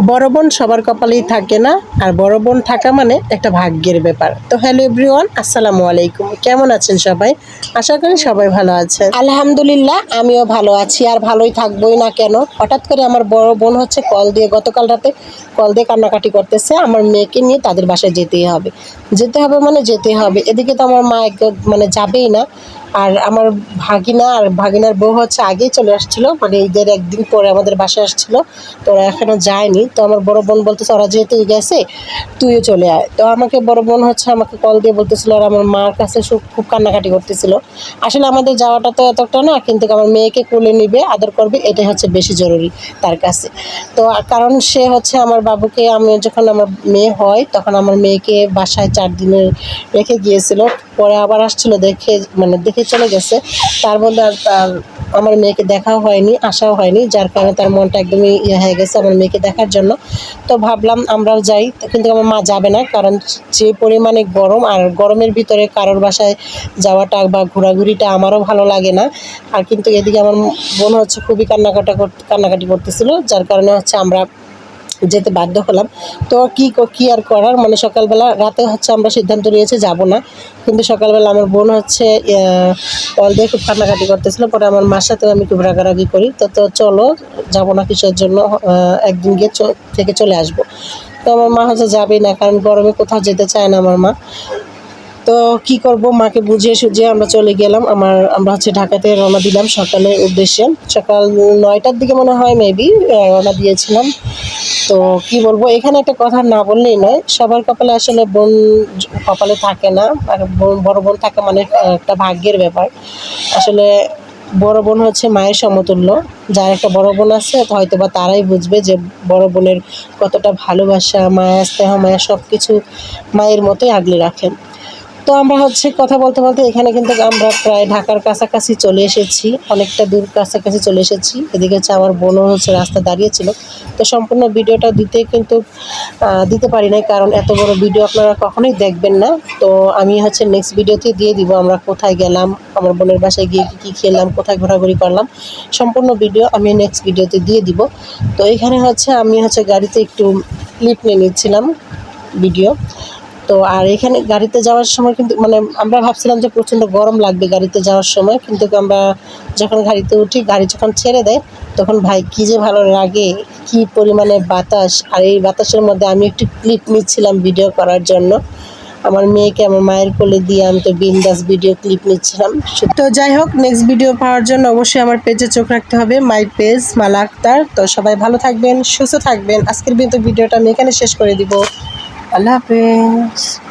বড় বোন সবার কপালেই থাকে না, আর বড় বোন থাকা মানে একটা ভাগ্যের ব্যাপার। তো হ্যালো এভরিওয়ান, আসসালামু আলাইকুম। কেমন আছেন সবাই? আশা করি সবাই ভালো আছেন। আলহামদুলিল্লাহ, আমিও ভালো আছি, আর ভালোই থাকবোই না কেন? হঠাৎ করে আমার বড় বোন হচ্ছে কল দিয়ে, গতকাল রাতে কল দিয়ে কান্নাকাটি করতেছে। আমার মেয়েকে নিয়ে তাদের বাসায় যেতেই হবে। যেতে হবে মানে যেতে হবে। এদিকে তো আমার মা মানে যাবেই না। আর আমার ভাগিনা আর ভাগিনার বউ হচ্ছে আগেই চলে আসছিল মানে ঈদের একদিন পরে আমাদের বাসায় আসছিল, তো ওরা এখনও যায়নি। তো আমার বড় বোন বলতেছে, ওরা যেহেতু গেছে, তুইও চলে আয়। তো আমাকে বড় বোন হচ্ছে আমাকে কল দিয়ে বলতেছিল, আর আমার মার কাছে খুব কান্নাকাটি করতেছিল। আসলে আমাদের যাওয়াটা তো এতটা না, কিন্তু আমার মেয়েকে কোলে নিবে, আদর করবে, এটাই হচ্ছে বেশি জরুরি তার কাছে। তো কারণ সে হচ্ছে আমার বাবুকে, আমি যখন আমার মেয়ে হয়, তখন আমার মেয়েকে বাসায় চার দিনের রেখে গিয়েছিল। পরে আবার আসছিল দেখে মানে দেখে চলে গেছে। তার মধ্যে আর তার আমার মেয়েকে দেখাও হয়নি, আসাও হয়নি, যার কারণে তার মনটা একদমই ইয়ে হয়ে গেছে আমার মেয়েকে দেখার জন্য। তো ভাবলাম আমরাও যাই কিন্তু আমার মা যাবে না, কারণ যে পরিমাণে গরম আর গরমের ভিতরে কারোর বাসায় যাওয়াটা বা ঘোরাঘুরিটা আমারও ভালো লাগে না। আর কিন্তু এদিকে আমার বোন হচ্ছে খুবই কান্নাকাটা কান্নাকাটি করতেছিল, যার কারণে হচ্ছে আমরা যেতে বাধ্য হলাম। তো কি কী আর করার? মানে সকালবেলা, রাতে হচ্ছে আমরা সিদ্ধান্ত নিয়েছি যাব না। কিন্তু সকালবেলা আমার বোন হচ্ছে কল দিয়ে খুব কান্নাকাটি করতেছিল। পরে আমার মার সাথেও আমি খুব রাগারাগি করি। তো তো চলো, যাব না কিসের জন্য একদিন গিয়ে থেকে চলে আসব। তো আমার মা হচ্ছে যাবেই না, কারণ গরমে কোথাও যেতে চায় না আমার মা। তো কি করব? মাকে বুঝিয়ে সুঝিয়ে আমরা চলে গেলাম। আমার, আমরা হচ্ছে ঢাকাতে রওনা দিলাম সকালের উদ্দেশ্যে। সকাল নয়টার দিকে মনে হয় মেবি রওনা দিয়েছিলাম। তো কি বলব, এখানে একটা কথা না বললেই নয়, সবার কপালে আসলে বোন কপালে থাকে না, আর বড় বোন থাকে মানে একটা ভাগ্যের ব্যাপার। আসলে বড় বোন হচ্ছে মায়ের সমতুল্য, যার একটা বড় বোন আছে হয়তো বা তারাই বুঝবে যে বড় বোনের কতটা ভালোবাসা, মায়া, স্নেহ, মায়া সব কিছু মায়ের মতোই আগলে রাখেন তো আমরা হচ্ছে কথা বলতে বলতে এখানে কিন্তু আমরা প্রায় ঢাকার কাছাকাছি চলে এসেছি, অনেকটা দূর কাছাকাছি চলে এসেছি। এদিকে হচ্ছে আমার বোনও হচ্ছে রাস্তা দাঁড়িয়েছিল। তো সম্পূর্ণ ভিডিওটা দিতে কিন্তু দিতে পারি নাই কারণ এত বড় ভিডিও আপনারা কখনোই দেখবেন না। তো আমি হচ্ছে নেক্সট ভিডিওতে দিয়ে দিব আমরা কোথায় গেলাম, আমার বোনের বাসায় গিয়ে কী কী খেলাম, কোথায় ঘোরাঘুরি করলাম। সম্পূর্ণ ভিডিও আমি নেক্সট ভিডিওতে দিয়ে দিব। তো এখানে হচ্ছে আমি হচ্ছে গাড়িতে একটু ক্লিপ নিয়ে নিচ্ছিলাম ভিডিও। তো আর এখানে গাড়িতে যাওয়ার সময় কিন্তু মানে আমরা ভাবছিলাম যে প্রচণ্ড গরম লাগবে গাড়িতে যাওয়ার সময়, কিন্তু আমরা যখন গাড়িতে উঠি, গাড়ি যখন ছেড়ে দেয়, তখন ভাই কী যে ভালো লাগে, কি পরিমাণে বাতাস। আর এই বাতাসের মধ্যে আমি একটু ক্লিপ নিচ্ছিলাম ভিডিও করার জন্য। আমার মেয়েকে আমার মায়ের কোলে দিয়ে আমি তো বিন্দাস ভিডিও ক্লিপ নিচ্ছিলাম। তো যাই হোক নেক্সট ভিডিও পাওয়ার জন্য অবশ্যই আমার পেজে চোখ রাখতে হবে মাই পেজ মালা আক্তার। তো সবাই ভালো থাকবেন, সুস্থ থাকবেন। আজকের কিন্তু ভিডিওটা আমি এখানে শেষ করে দিব। Allah it.